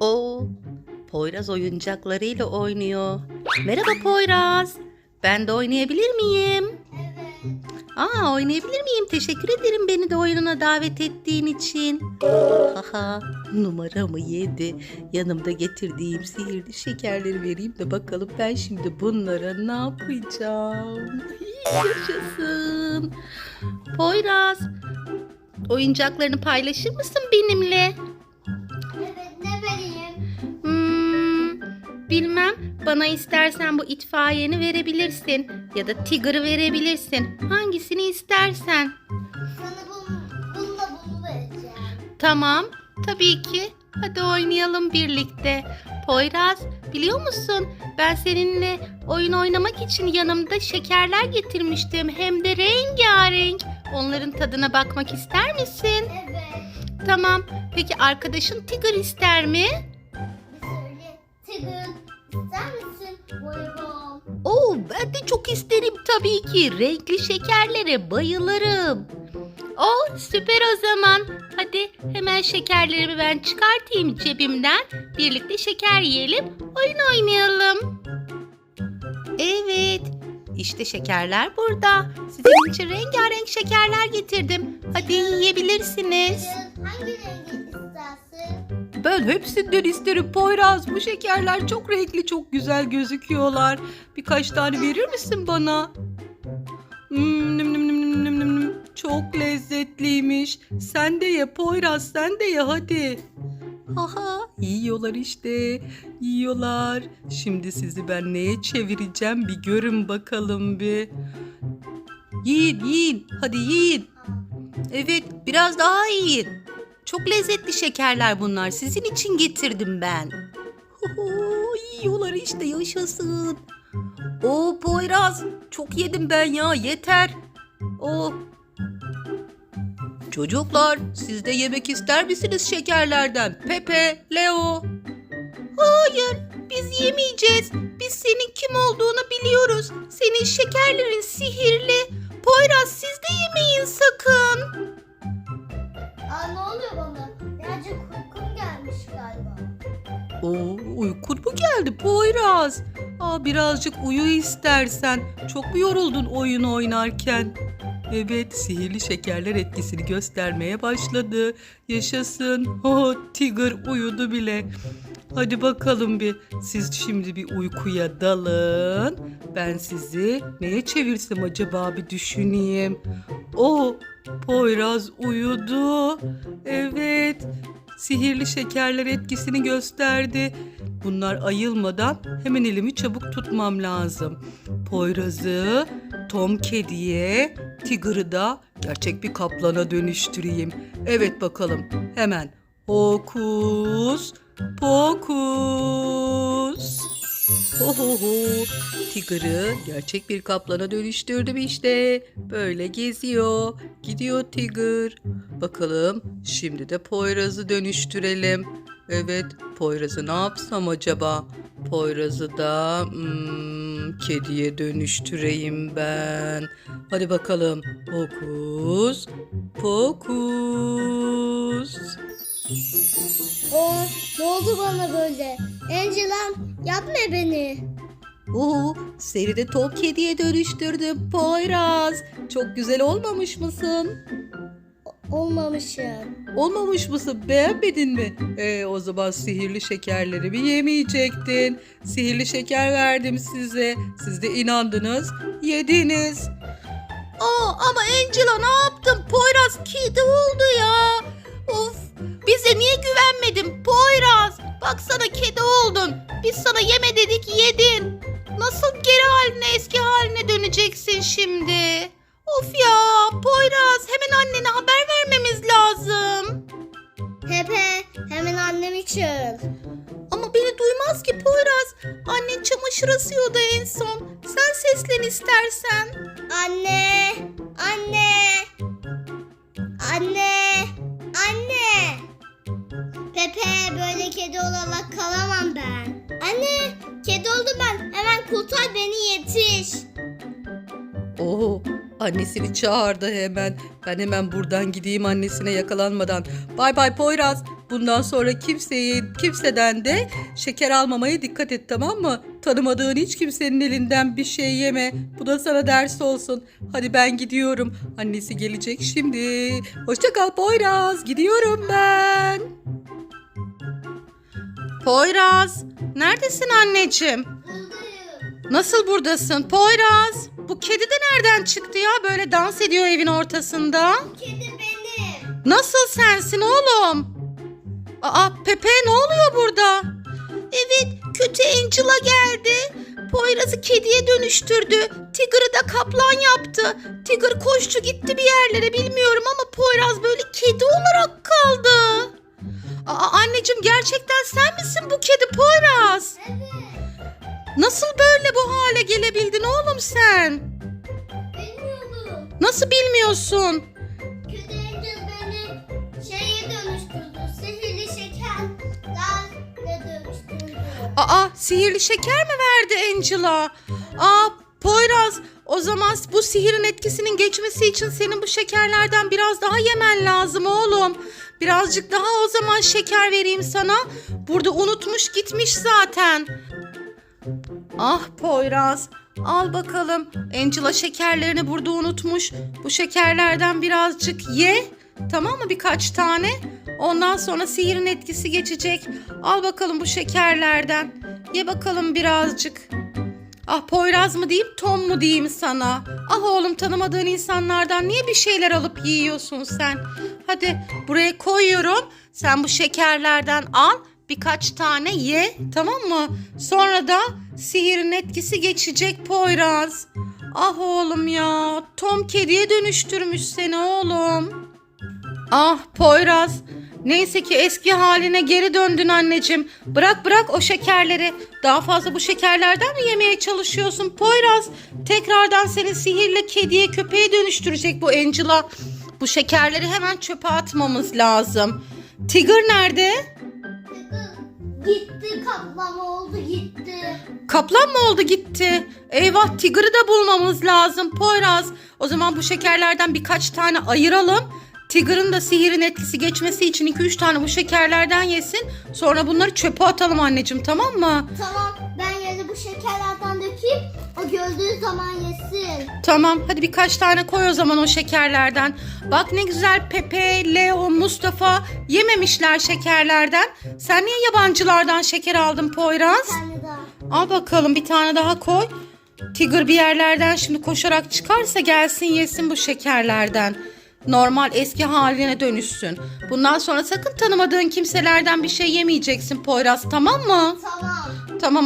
O Poyraz oyuncaklarıyla oynuyor. Merhaba Poyraz. Ben de oynayabilir miyim? Evet. Aa oynayabilir miyim? Teşekkür ederim beni de oyununa davet ettiğin için. Haha numaramı yedi. Yanımda getirdiğim sihirli şekerleri vereyim de bakalım ben şimdi bunlara ne yapacağım. Yaşasın. Poyraz oyuncaklarını paylaşır mısın benimle? Bilmem. Bana istersen bu itfaiyeni verebilirsin. Ya da Tigger'ı verebilirsin. Hangisini istersen. Sana bunu, bununla bunu vereceğim. Tamam. Tabii ki. Hadi oynayalım birlikte. Poyraz, biliyor musun? Ben seninle oyun oynamak için yanımda şekerler getirmiştim. Hem de rengarenk. Onların tadına bakmak ister misin? Evet. Tamam. Peki arkadaşın Tigger ister mi? İster misin? Oo, ben de çok isterim tabii ki. Renkli şekerlere bayılırım. Oh, süper o zaman. Hadi hemen şekerlerimi ben çıkartayım cebimden. Birlikte şeker yiyelim, oyun oynayalım. Evet, işte şekerler burada. Sizin için rengarenk şekerler getirdim. Hadi yiyebilirsiniz. Hangi? Ben hepsinden isterim Poyraz. Bu şekerler çok renkli, çok güzel gözüküyorlar. Birkaç tane verir misin bana? Hmm. Çok lezzetliymiş. Sen de ye Poyraz, sen de ye hadi. Haha, yiyorlar işte. Yiyorlar. Şimdi sizi ben neye çevireceğim bir görün bakalım bir. Yiyin, yiyin. Hadi yiyin. Evet, biraz daha yiyin. Çok lezzetli şekerler bunlar. Sizin için getirdim ben. Ho, yiyorlar işte yaşasın. O Poyraz çok yedim ben ya yeter. O Çocuklar siz de yemek ister misiniz şekerlerden? Pepe, Leo. Hayır biz yemeyeceğiz. Biz senin kim olduğunu biliyoruz. Senin şekerlerin sihirli. Poyraz Oo, uykun mu geldi Poyraz? Aa, birazcık uyu istersen. Çok mu yoruldun oyun oynarken? Evet, sihirli şekerler etkisini göstermeye başladı. Yaşasın. Oh, Tiger uyudu bile. Hadi bakalım bir. Siz şimdi bir uykuya dalın. Ben sizi neye çevirsem acaba bir düşüneyim. Oh, Poyraz uyudu. Evet. Sihirli şekerler etkisini gösterdi. Bunlar ayılmadan hemen elimi çabuk tutmam lazım. Poyraz'ı Tom Kedi'ye, Tigger'ı da gerçek bir kaplana dönüştüreyim. Evet bakalım hemen. Hokus pokus. Ho ho ho. Tigger'ı gerçek bir kaplana dönüştürdüm işte. Böyle geziyor. Gidiyor Tigger. Bakalım şimdi de Poyraz'ı dönüştürelim. Evet Poyraz'ı ne yapsam acaba? Poyraz'ı da hmm, kediye dönüştüreyim ben. Hadi bakalım. Hokus pokus. Oh ne oldu bana böyle? Angela'm yapma beni. Oo, seni de top kediye dönüştürdüm Poyraz. Çok güzel olmamış mısın? Olmamışım. Olmamış mısın? Beğenmedin mi? Ee, o zaman sihirli şekerlerimi yemeyecektin. Sihirli şeker verdim size. Siz de inandınız, yediniz. Aa, ama Angela ne yaptın? Poyraz kedi oldu ya. Of, bize niye güvenmedin Poyraz? Baksana kedi oldun. Biz sana yeme dedik yedin. Nasıl geri haline eski haline döneceksin şimdi? Of ya Poyraz hemen annene haber vermemiz lazım. Pepe hemen annemi çağır. Ama beni duymaz ki Poyraz. Annen çamaşır asıyordu en son. Sen seslen istersen. Anne! Anne! Anne! Annesini çağırdı hemen. Ben hemen buradan gideyim annesine yakalanmadan. Bay bay Poyraz. Bundan sonra kimseyi kimseden de şeker almamaya dikkat et tamam mı? Tanımadığın hiç kimsenin elinden bir şey yeme. Bu da sana ders olsun. Hadi ben gidiyorum. Annesi gelecek şimdi. Hoşça kal Poyraz. Gidiyorum ben. Poyraz, neredesin anneciğim? Buradayım. Nasıl buradasın? Poyraz, bu kedi de nereden çıktı ya? Böyle dans ediyor evin ortasında. Kedi benim. Nasıl sensin oğlum? Aa Pepe ne oluyor burada? Evet kötü Angela geldi. Poyraz'ı kediye dönüştürdü. Tigger'ı da kaplan yaptı. Tigger koştu gitti bir yerlere bilmiyorum ama Poyraz böyle kedi olarak kaldı. Aa anneciğim gerçekten sen misin bu kedi Poyraz? Evet. Nasıl böyle bu gelebildin oğlum sen? Bilmiyordum. Nasıl bilmiyorsun? Kötü Angel beni şeye dönüştürdü. Sihirli şekerlerle dönüştürdü. Aa sihirli şeker mi verdi Angela? Aa Poyraz o zaman bu sihirin etkisinin geçmesi için senin bu şekerlerden biraz daha yemen lazım oğlum. Birazcık daha o zaman şeker vereyim sana. Burada unutmuş gitmiş zaten. Ah Poyraz al bakalım. Angela şekerlerini burada unutmuş. Bu şekerlerden birazcık ye. Tamam mı birkaç tane? Ondan sonra sihirin etkisi geçecek. Al bakalım bu şekerlerden. Ye bakalım birazcık. Ah Poyraz mı diyeyim Tom mu diyeyim sana? Ah oğlum tanımadığın insanlardan niye bir şeyler alıp yiyorsun sen? Hadi buraya koyuyorum. Sen bu şekerlerden al. Birkaç tane ye tamam mı? Sonra da sihirin etkisi geçecek Poyraz. Ah oğlum ya. Tom kediye dönüştürmüş seni oğlum. Ah Poyraz. Neyse ki eski haline geri döndün anneciğim. Bırak bırak o şekerleri. Daha fazla bu şekerlerden mi yemeye çalışıyorsun Poyraz? Tekrardan seni sihirle kediye köpeğe dönüştürecek bu Angela. Bu şekerleri hemen çöpe atmamız lazım. Tigger nerede? Gitti kaplan oldu gitti. Kaplan mı oldu gitti? Eyvah Tigger'ı da bulmamız lazım Poyraz. O zaman bu şekerlerden birkaç tane ayıralım. Tigger'ın da sihirin etkisi geçmesi için 2-3 tane bu şekerlerden yesin. Sonra bunları çöpe atalım anneciğim tamam mı? Tamam Gördüğü zaman yesin. Tamam hadi birkaç tane koy o zaman o şekerlerden. Bak ne güzel Pepe, Leo, Mustafa yememişler şekerlerden. Sen niye yabancılardan şeker aldın Poyraz? Bir tane daha. Al bakalım bir tane daha koy. Tigger bir yerlerden şimdi koşarak çıkarsa gelsin yesin bu şekerlerden. Normal eski haline dönüşsün. Bundan sonra sakın tanımadığın kimselerden bir şey yemeyeceksin Poyraz tamam mı? Tamam. Tamam